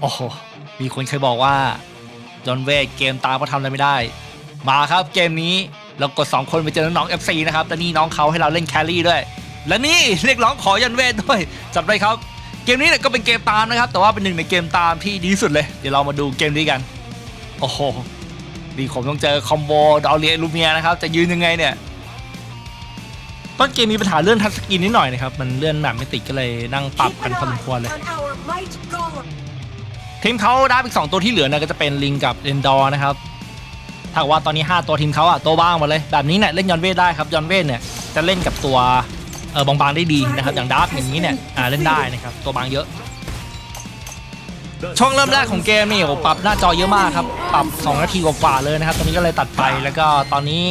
โอ้โห มีคนเคยบอกว่าจอนเวย์เกมตามก็ทำอะไรไม่ได้ มาครับเกมนี้เรากด 2 คนไปเจอน้องๆ FC นะครับแต่นี่น้องเขาให้เราเล่นแครี่ด้วย และนี่เรียกร้องขอยอนเวทด้วยจัดไปครับ เกมนี้เนี่ยก็เป็นเกมตามนะครับ แต่ว่าเป็นหนึ่งในเกมตามที่ดีที่สุดเลย เดี๋ยวเรามาดูเกมนี้กัน โอ้โห ดีผมต้องเจอคอมโบดอลเลียลูเมียนะครับ จะยืนยังไงเนี่ยต้นเกมมีปัญหาเรื่องทัชสกรีนนิดหน่อยนะครับ มันเลื่อนแบบไม่ติดก็เลยนั่งปรับกันพอสมควรเลย ทีมเขาได้อีกสองตัวที่เหลือนะก็จะเป็นลิงกับเรนดอร์นะครับถ้าว่าตอนนี้ 5 ตัวทีมเขาอะตัวบ้างหมดเลย แบบนี้เนี่ยเล่นยอนเวทได้ครับยอนเวทเนี่ยจะเล่นกับตัวเออบางๆได้ดีนะครับอย่างดาร์กอย่างนี้เนี่ยอ่าเล่นได้นะครับตัวบางเยอะ ช่วงเริ่มแรกของเกมนี่โอ้ปรับหน้าจอเยอะมากครับปรับ2นาทีกว่าๆเลยนะครับตอนนี้ก็เลยตัดไปแล้วก็ตอนนี้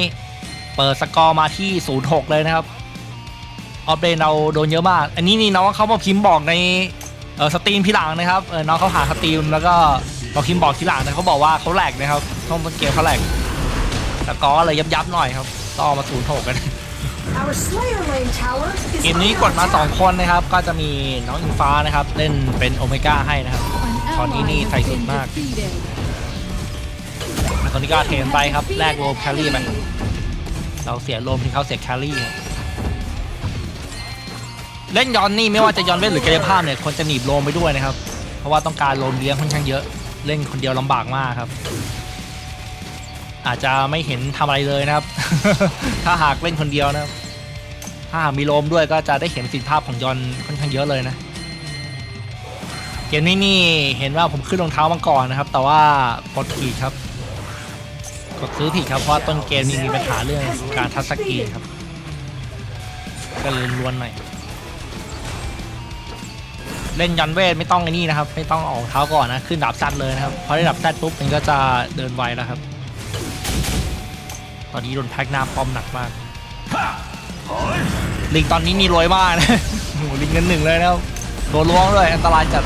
เปิดสกอร์มาที่ 0-6 เลยนะครับออฟเดนเราโดนเยอะมาก อันนี้นี่น้องเขามาพิมพ์บอกใน เออสตรีมทีหลังนะครับเออน้องเขาหาสตรีมแล้วก็เราพิมพ์บอกทีหลังนะเขาบอกว่าเขาแหลกนะครับช่วงต้นเกมเขาแหลกสกอร์เลยยับๆหน่อยครับต่อมา0-6กัน Our Slayer Lane tower is เกมนี้ under กดมา attack. 2คนนะครับ ก็จะมีน้องอิงฟ้านะครับ เล่นเป็นโอเมก้าให้นะครับ An ตอนนี้ ally นี่ has ใส่สุด been มาก defeated. ตอนนี้ก็เทนไปครับแลกโลมแครี่ไปเราเสียโลมที่เขาเสียแครี่ครับ เล่นย้อนนี่ไม่ว่าจะย้อนเวทหรือกายภาพเนี่ยควรจะหนีบโลมไปด้วยนะครับ เพราะว่าต้องการโลมเลี้ยงค่อนข้างเยอะ เล่นคนเดียวลำบากมากครับ อาจจะไม่เห็นทำอะไรเลยนะครับ ถ้าหากเล่นคนเดียวนะครับ ถ้าหากมีโลมด้วยก็จะได้เห็นสิทธิภาพของยอนค่อนข้างเยอะเลยนะเกมนี้นี่เห็นว่าผมขึ้นรองเท้ามาก่อนนะครับ แต่ว่ากดผิดครับ กดซื้อผิดครับเพราะต้นเกมนี้มีปัญหาเรื่องการทัชสกรีนครับ ก็เลยล้วนหน่อย เล่นยันเวทไม่ต้องไอ้นี่นะครับ ไม่ต้องออกเท้าก่อนนะ ขึ้นดับซัดเลยนะครับ พอได้ดับซัดปุ๊บมันก็จะเดินไวแล้วครับ ตอนนี้โดนแพ็กน้าป้อมหนักมาก ลิงตอนนี้นี่รวยมากนะโอ้โหลิงเงินหนึ่งเลยนะครับโดนล้วงด้วยอันตรายจัด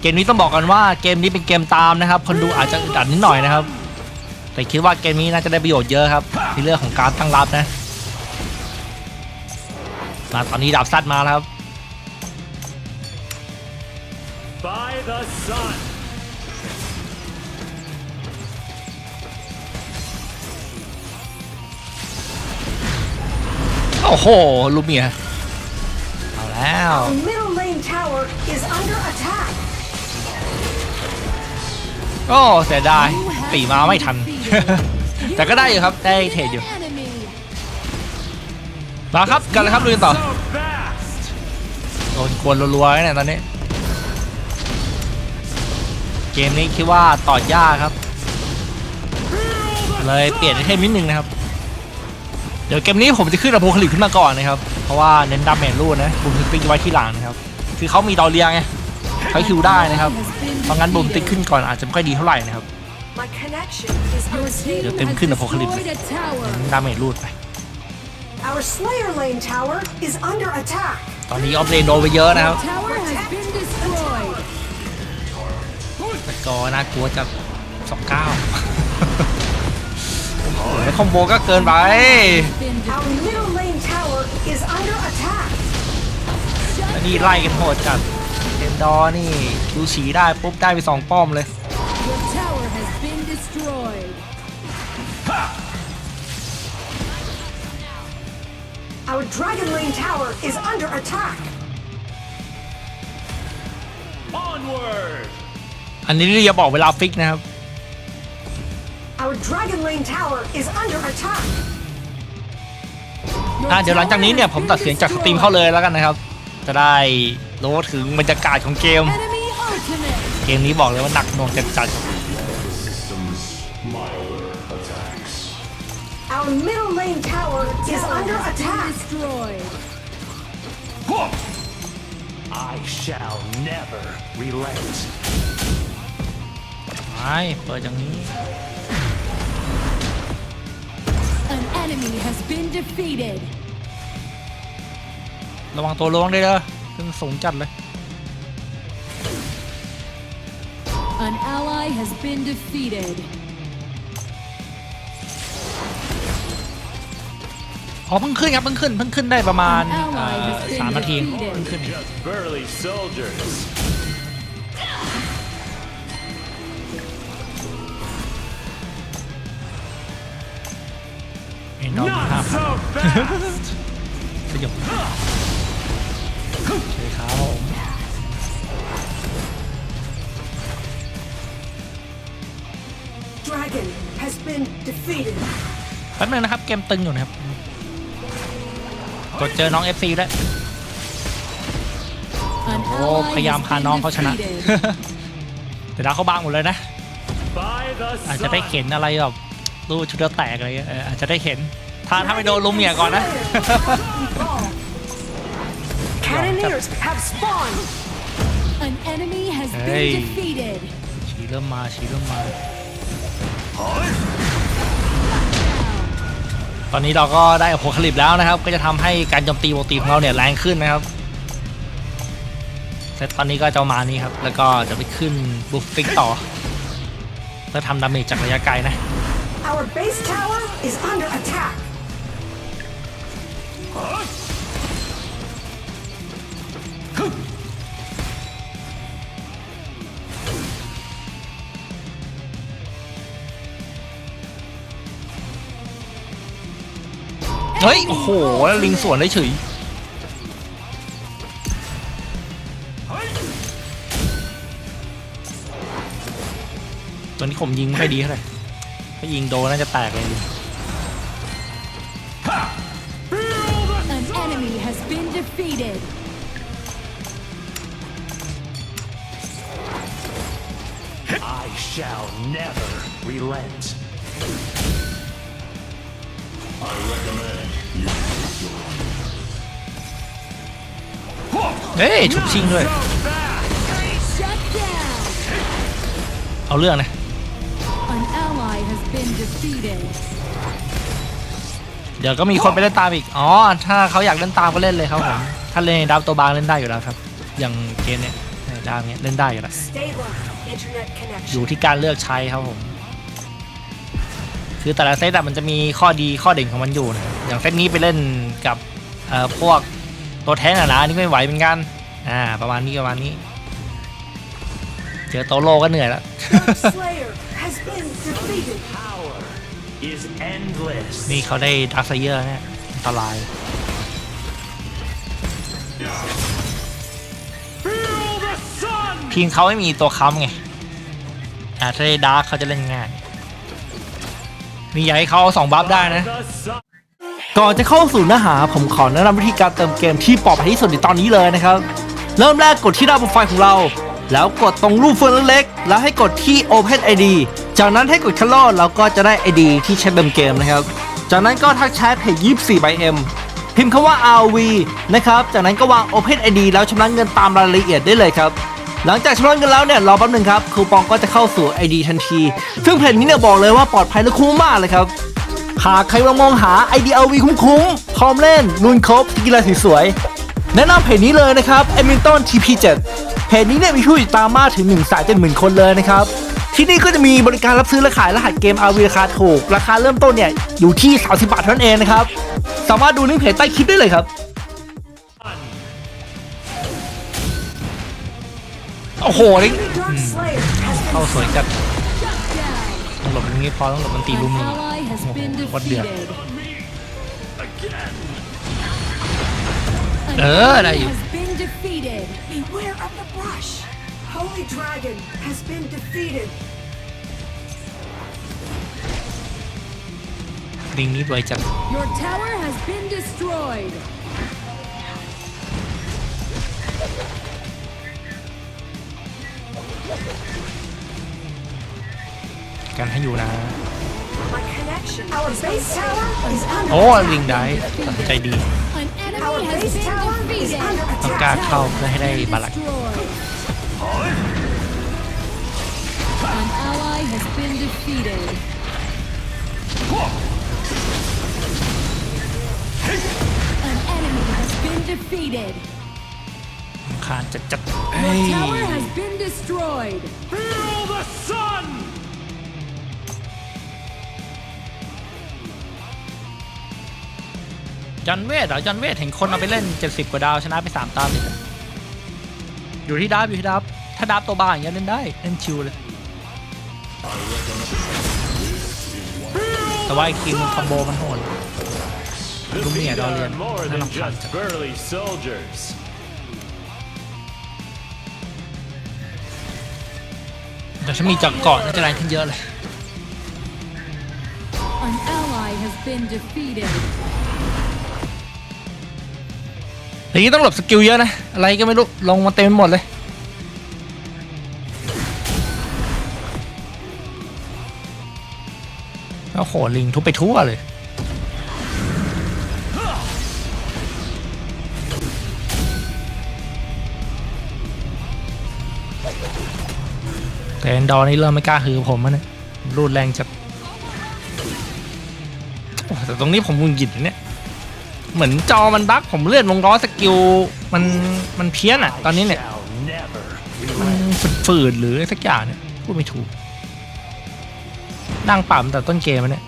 เกมนี้ต้องบอกกันว่าเกมนี้เป็นเกมตามนะครับ คนดูอาจจะอึดอัดนิดหน่อยนะครับ แต่คิดว่าเกมนี้น่าจะได้ประโยชน์เยอะครับในเรื่องของการตั้งรับนะ มาตอนนี้ดาบซัดมาแล้วครับ By the sun. โอ้โห ลูเมีย เอาแล้ว Our middle lane tower is under attack. โอ้เสียดาย You have ตีมาไม่ทัน been defeated. แต่ก็ได้อยู่ครับ ได้เทรดอยู่ An enemy. มาครับกันเลยครับลุยกันต่อ So fast. โดนกวนรัวๆเนี่ยตอนนี้ เกมนี้คิดว่าต่อยากครับ เลยเปลี่ยนไอเทมนิดนึงนะครับ เดี๋ยวเกมนี้ผมจะขึ้นอะโพคาลิปขึ้นมาก่อนนะครับ เพราะว่าเน้นดาเมจรูดนะบูมสติ๊กไว้ที่หลังนะครับ คือเขามีดอเลียไงเขาคิวได้นะครับ Has been เพราะงั้นบูมติ๊ก defeated. ขึ้นก่อนอาจจะไม่ค่อยดีเท่าไหร่นะครับ My connection is Your unstable. team Giờ tìm has ขึ้น Apocalypse. destroyed a tower. ดาเมจรูดไป Our Slayer Lane tower is under attack. ตอนนี้ออฟเลนโดนไปเยอะนะครับ Your tower has been destroyed. แต่ก็น่ากลัวจะสองเก้าแล้วคอมโบก็เกินไป Been Our defeated. middle lane tower is under attack. แล้วนี่ไล่กันโหดจัดเอนดอร์นี่ดูฉีได้ปุ๊บได้ไปสองป้อมเลย Our Dragon Lane tower is under attack. Onward. อันนี้อย่าบอกเวลาฟิกนะครับ Our Dragon Lane tower is under attack. Your อะเดี๋ยวหลังจากนี้เนี่ยผมตัดเสียงจากสตรีมเข้าเลยแล้วกันนะครับ จะได้รู้ถึงบรรยากาศของเกม Enemy ultimate. เกมนี้บอกเลยว่าหนักหน่วงจัดจั ด Our middle lane tower is Tower under has been attack. destroyed. I shall never relent. ไม่เปิดอย่างนี้ An enemy has been defeated. ระวังตัวล้วงด้วยเด้อขึ้นสูงจัดเลย An ally has been defeated. อ๋อเพิ่งขึ้นครับเพิ่งขึ้นเพิ่งขึ้นได้ประมาณ An ally เอ่อ has been สามนาที defeated เพิ่งขึ้น Just burly soldiers. ไอ้น้องห้า Not พัน so fast! สยบใช่ครับผม Dragon has been defeated. แป๊บนึงนะครับเกมตึงอยู่นะครับ กดเจอน้อง FC ด้วย An โอ้ ally พยายาม has พา been น้องเขาชนะ defeated. แต่ดาวเขาบางหมดเลยนะ By the อาจจะได้ sun. เห็นอะไรแบบรูชุดเดียวแตกอะไรเงี้ยเอออาจจะได้เห็นถ้าถ้าไม่โดนลุมเหมียก่อนนะ Cannoneers have spawned. An enemy has Hey. been defeated. ชีเริ่มมาชีเริ่มมา ตอนนี้เราก็ได้อโพคาลิปแล้วนะครับ ก็จะทำให้การโจมตีปกติของเราเนี่ยแรงขึ้นนะครับเซตตอนนี้ก็จะประมาณนี้ครับ แล้วก็จะไปขึ้นบุฟฟิกต่อเพื่อทำดาเมจจากระยะไกลนะ Our base tower is under attack. เฮ้ย โอ้โหแล้วลิงสวนได้เฉยตัวนี้ผมยิงไม่ค่อยดีเท่าไหร่ถ้ายิงโดนน่าจะแตกเลยลิง An enemy has been defeated. เฮ้ยฉุกชิงด้วย So fast! Shut down. เอาเรื่องนะ An ally has been defeated. เดี๋ยวก็มีคนไปเล่นตามอีก อ๋อ ถ้าเขาอยากเล่นตามก็เล่นเลยครับผม ถ้าเล่นในดาวตัวบางเล่นได้อยู่แล้วครับ อย่างเกมเนี้ยในดาวเนี้ยเล่นได้อยู่แล้ว Stable internet อ connection. ยู่ที่การเลือกใช้ครับผม คือแต่ละเซตอะมันจะมีข้อดีข้อเด่นของมันอยู่นะอย่างเซตนี้ไปเล่นกับเอ่อพวกตัวแท้งอะนะอันนี่ก็ไม่ไหวเหมือนกันอ่าประมาณนี้ประมาณนี้ เจอโตโลก็เหนื่อยแล้ว Slayer has been defeated. Power is endless. นี่เขาได้ดักไซเยอร์เนี่ยอันตราย Feel the sun! ทีมเขาไม่มีตัวค้ำไงอ่าถ้าได้ดาร์กเขาจะเล่นง่าย มีอยากให้เขาเอาสองบัฟได้นะ ก่อนจะเข้าสู่เนื้อหาผมขอแนะนำวิธีการเติมเกมที่ปลอดภัยที่สุดในตอนนี้เลยนะครับ เริ่มแรกกดที่หน้าโปรไฟล์ของเรา แล้วกดตรงรูปเฟืองเล็กๆแล้วให้กดที่ Open ID จากนั้นให้กดคัลลอเราก็จะได้ ID ที่ใช้เติมเกมนะครับ จากนั้นก็ทักแชทเพจ24 by M พิมพ์คำว่า RV นะครับ จากนั้นก็วาง Open ID แล้วชำระเงินตามรายละเอียดได้เลยครับ หลังจากชำระเงินแล้วเนี่ยรอแป๊บหนึงครับคูปองก็จะเข้าสู่ ID ทันที ซึ่งเพจนี้เนี่ยบอกเลยว่าปลอดภัยและคุ้มมากเลยครับหากใครกำลังมองหา IDLV คุ้มๆพร้อมเล่นลุนครบกีฬาสวยแนะนำเพจนี้เลยนะครับ e m i n t o n TP7 เพจนี้เนี่ยมีผู้ติดตามมากถึง1นึ่งแสนเจ็ดหมื่นคนเลยนะครับที่นี่ก็จะมีบริการรับซื้อและขายรหัสเกม RV ราคาถูก ราคาเริ่มต้นเนี่ยอยู่ที่ 30 บาทเท่านั้นเองนะครับ สามารถดูลิงก์เพจใต้คลิปได้เลยครับ โอ้โหลิงก์ Dark Slayer has เข้า been สวยจัด Shut down. ต้องหลบอย่างนี้พอต้องหลบมันตีลุม An นี่ ally has been โคตรเดือด defeated. Again! An Uh, enemy that you- has been defeated. beware of the brush. Holy Dragon has been defeated. ลิงนี้รวยจัด กันให้อยู่นะ My connection. Our base tower is under โอ้ attack. ลิงได้ตัดสินใจดี An enemy Our has base been tower is defeated. under ต้องกล้า attack. เข้าเพื่อให้ได้บาลัก Destroyed. An ally has been defeated. An enemy has been defeated. คานจัดจัด Your เฮ้ย tower has been destroyed. Feel the sun! จอห์นเวทเหรอจอห์นเวทเห็นคนเอาไปเล่น 70 กว่าดาวชนะไป 3 ตาติดอะอยู่ที่ดับอยู่ที่ดับถ้าดับตัวบ้าอย่างเงี้ยเล่นได้เล่นชิวเลย แต่ว่าไอ้คิงมันคอมโบมันโหด The Đúng nhỉ, Vita đo are liền. more Nó than làm phản just thật. burly soldiers. แต่ถ้ามีจักรเกาะน่าจะแรงขึ้นเยอะเลย An ally has been defeated. อย่างนี้ต้องหลบสกิลเยอะนะ อะไรก็ไม่รู้ ลงมาเต็มไปหมดเลย โอ้โห ลิงทุบไปทั่วเลย แต่เอนดอร์นี่เริ่มไม่กล้าหือผมแล้วเนี่ยรูดแรงจัดแต่ตรงนี้ผมมุนหยิดเนี่ย เหมือนจอมันบั๊กผมเลื่อนวงล้อสกิลมันมันเพี้ยนอะ ตอนนี้เนี่ยมันฝืดหรือสักอย่างเนี่ยพูดไม่ถูกนั่งปั่มแต่ต้นเกมมันเนี่ย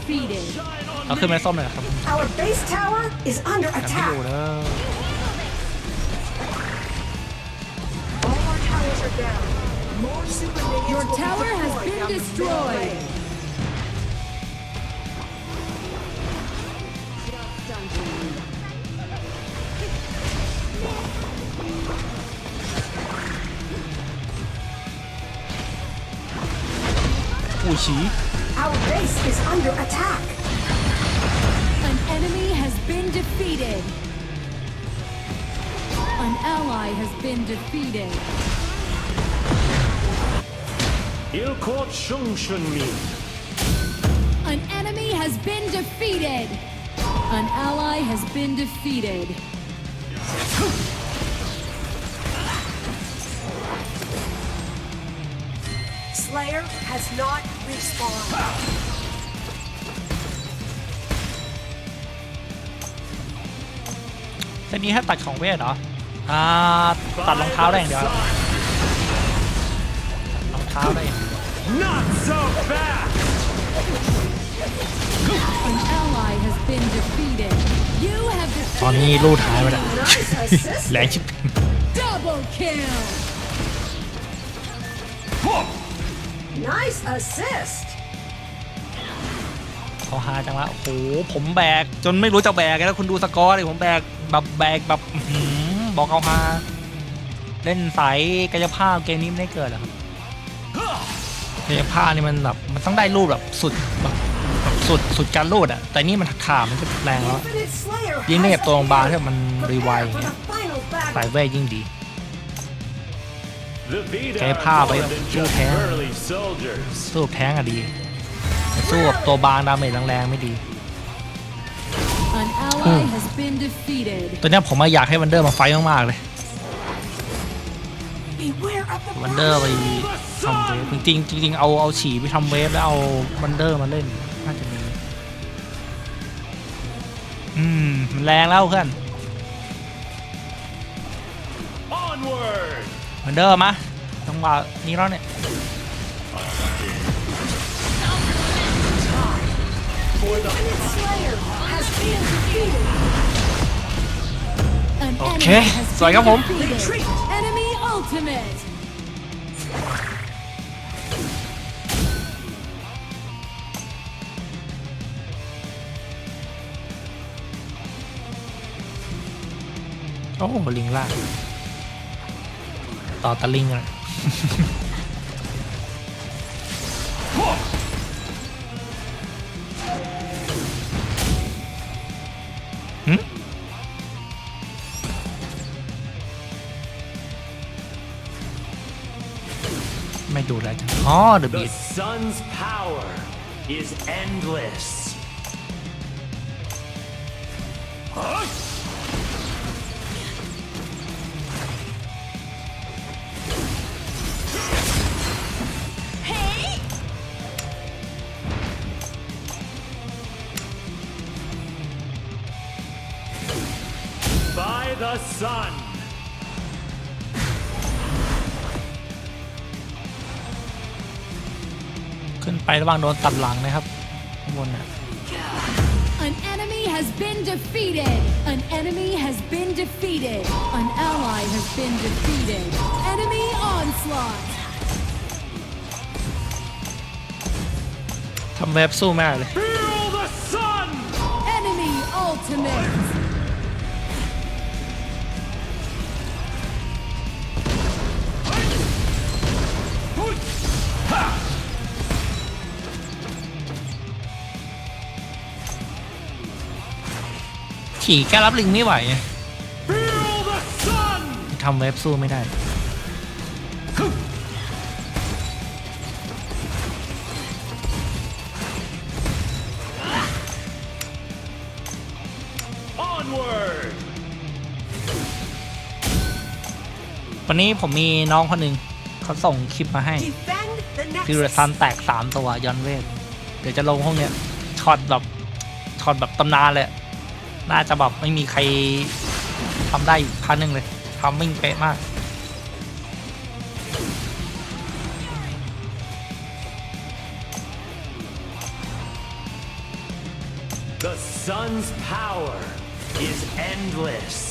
defeated. เอาขึ้นมาส้มเลยครับ Our base tower is under ไม่ attack. ดูแล้ว All our towers are down. More super minions Your will be tower has deployed been down the middle destroyed. lane. Ui xí Our base is under attack. An enemy has been defeated. An ally has been defeated. Ilkot Shung Shun Min. An enemy has been defeated. An ally has been defeated. Slayer has not respawned. เส้นนี้ให้ตัดของเวทเหรอ อ่า ตัดรองเท้าได้อย่างเดียวครับรองเท้าได้อย่างเดียว Not so fast! An ally has been defeated. You have ตอน defeated นี้รูดหายไปแล้ว Nice assist. แรงชิบ double kill. Nice assist. เขาหาจังละโอ้โหผมแบก จนไม่รู้จะแบกแล้วคุณดูสกอร์ดิผมแบกแบบแบกแบบอื้อหือบอกเอาฮาเล่นสายกายภาพเกมนี้ไม่ได้เกิดหรอกครับกายภาพนี่มันแบบมันต้องได้รูปแบบสุดแบบแบบสุดสุดการรูดอะแต่นี่มันขามันก็แรงแล้ว Infinite Slayer ยิ่งได้ has กับตัวบางๆ appeared. ที่มันรีไว Prepare อย่าง for เงี้ย the final battle. สายเวทยิ่งดี The Vita Cái are pha more vậy than chú just thế. burly soldiers. สู้กับแท้งอะดีแต่สู้กับตัวบางดาเมจแรงๆไม่ดี An ally has been defeated. ตัวเนี้ยผมมาอยากให้วันเดอร์มาไฟท์มากๆเลย Beware of the วันเดอร์ไปทำเวฟจริงๆจริงๆเอาเอาฉี่ไปทำเวฟแล้วเอาวันเดอร์มาเล่นน่าจะมีอืมมันแรงแล้วเพื่อน Onward! วันเดอร์มาจังหวะนี้แล้วเนี่ย Infinite Slayer has been defeated. An Okay, enemy has สวยครับผม been defeated. Enemy ultimate. โอ้ลิงล่าง ต่อตะลิงเลยหึไม่ดูแลจังอ๋อเดอะบี The sun's power is endless. น่ะ An enemy has been defeated. An enemy has been defeated. An ally has been defeated. Enemy onslaught. ทำเว็บสู้ไม่ได้เลย Feel the sun. Enemy ultimate. ขี่แก้รับลิงไม่ไหวทำเว็บสู้ไม่ได้ Onward. วันนี้ผมมีน้องคนหนึ่งเขาส่งคลิปมาให้ฟิว Nexus. ซันแตกสามตัวย้อนเวท เดี๋ยวจะลงห้องเนี้ยช็อตแบบช็อตแบบตำนานเลย น่าจะแบบไม่มีใครทำได้อีกพันหนึ่งเลยทำมิ่งเป๊ะมาก The sun's power is endless.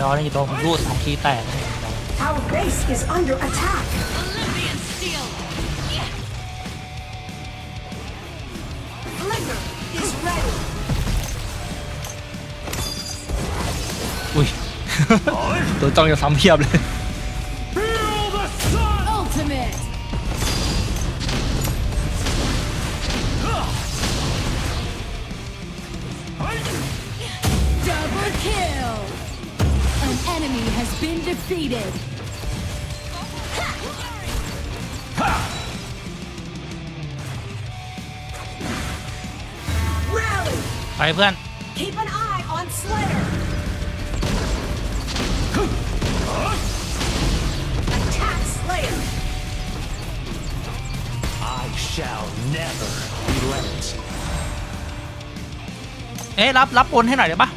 ดอนนี่โดนผมรูดสองทีแตกอุ้ย ตัวจ้องจะซ้ำเพียบเลย ไปเพื่อน Keep an eye on Slayer. Attack Slayer. I shall never relent. เอ๊ะรับ รับบนให้หน่อยได้ปะ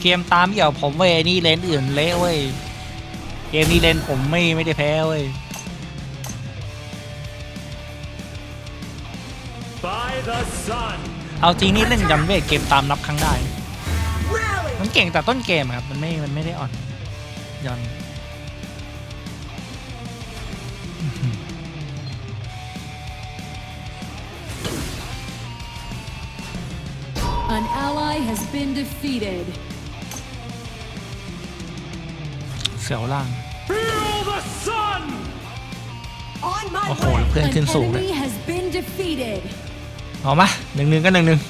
เกมตามเกี่ยวผมเว้ยนี่เลนอื่นเละเว้ย เกมนี้เลนผมไม่ไม่ได้แพ้เว้ย By the sun. เอาจริงนี่เล่นยันเวทเกมตามนับครั้งได้ Rally. มันเก่งแต่ต้นเกมอะครับ มันไม่ มันไม่ได้อ่อนยอน สียวล่าง Feel the sun! On my โอ้โห way. เพื่อน An ขึ้นสูงเลย enemy has been defeated. เอามาหนึ่งหนึ่งก็หนึ่งหนึ่ง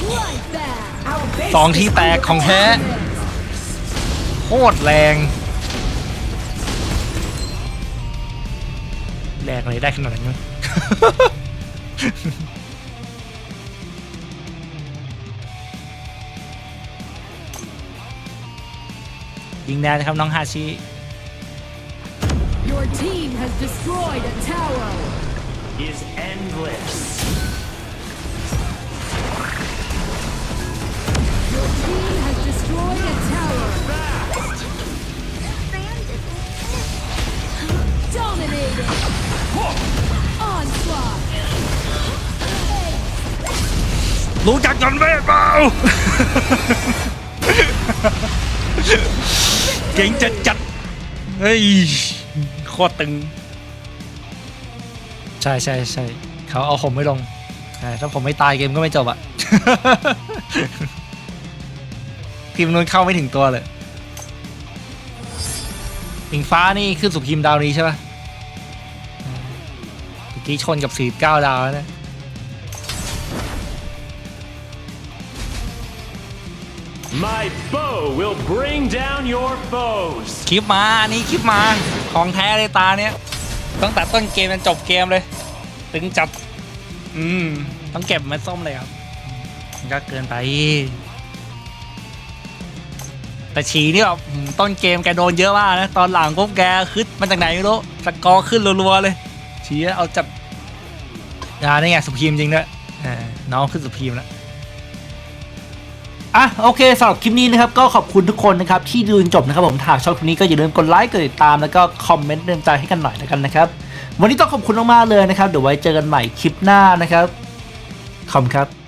Bloodbath. Our base สองที is แตก under ของแท้โคตรแรงแรงเลยได้ขนาดนั้น ย ยิงแดนนะครับ น้องฮาชิ Your team has destroyed a tower. Is endless. Your team has destroyed a tower. Dominating. Onslaught. รู้จักจอนเวทเปล่า เก่งจัดจัดๆเฮ้ยโคตรตึง ใช่ใช่ใช่เขาเอาผมไม่ลงใช่ถ้าผมไม่ตายเกมก็ไม่จบอะ ทีมนู้นเข้าไม่ถึงตัวเลยอิงฟ้านี่ขึ้นสุพิมดาวนี้ใช่ปะเมื่อกี้ชนกับสี่เก้าดาวแล้วนะ My bow will bring down your foes. คลิปมาอันนี้คลิปมา ของแท้เลยตาเนี้ยตั้งแต่ต้นเกมจนจบเกมเลยตึงจัดอืม ต้องเก็บมันส้มเลยครับก็เกินไป แต่ฉีนี่แบบต้นเกมแกโดนเยอะมากนะ ตอนหลังปุ๊บแกขึ้นมาจากไหนไม่รู้สกอร์ขึ้นรัวๆเลย ฉีเอาจับอ่านี่ไงสุพีมจริงด้วยน้องขึ้นสุพีมแล้ว อะโอเคสำหรับคลิปนี้นะครับก็ขอบคุณทุกคนนะครับที่ดูจนจบนะครับผมถ้าชอบคลิปนี้ก็อย่าลืมกดไลค์กดติดตามแล้วก็คอมเมนต์เตือนใจให้กันหน่อยนะกันนะครับ วันนี้ต้องขอบคุณมากๆเลยนะครับเดี๋ยวไว้เจอกันใหม่คลิปหน้านะครับขอบคุณครับ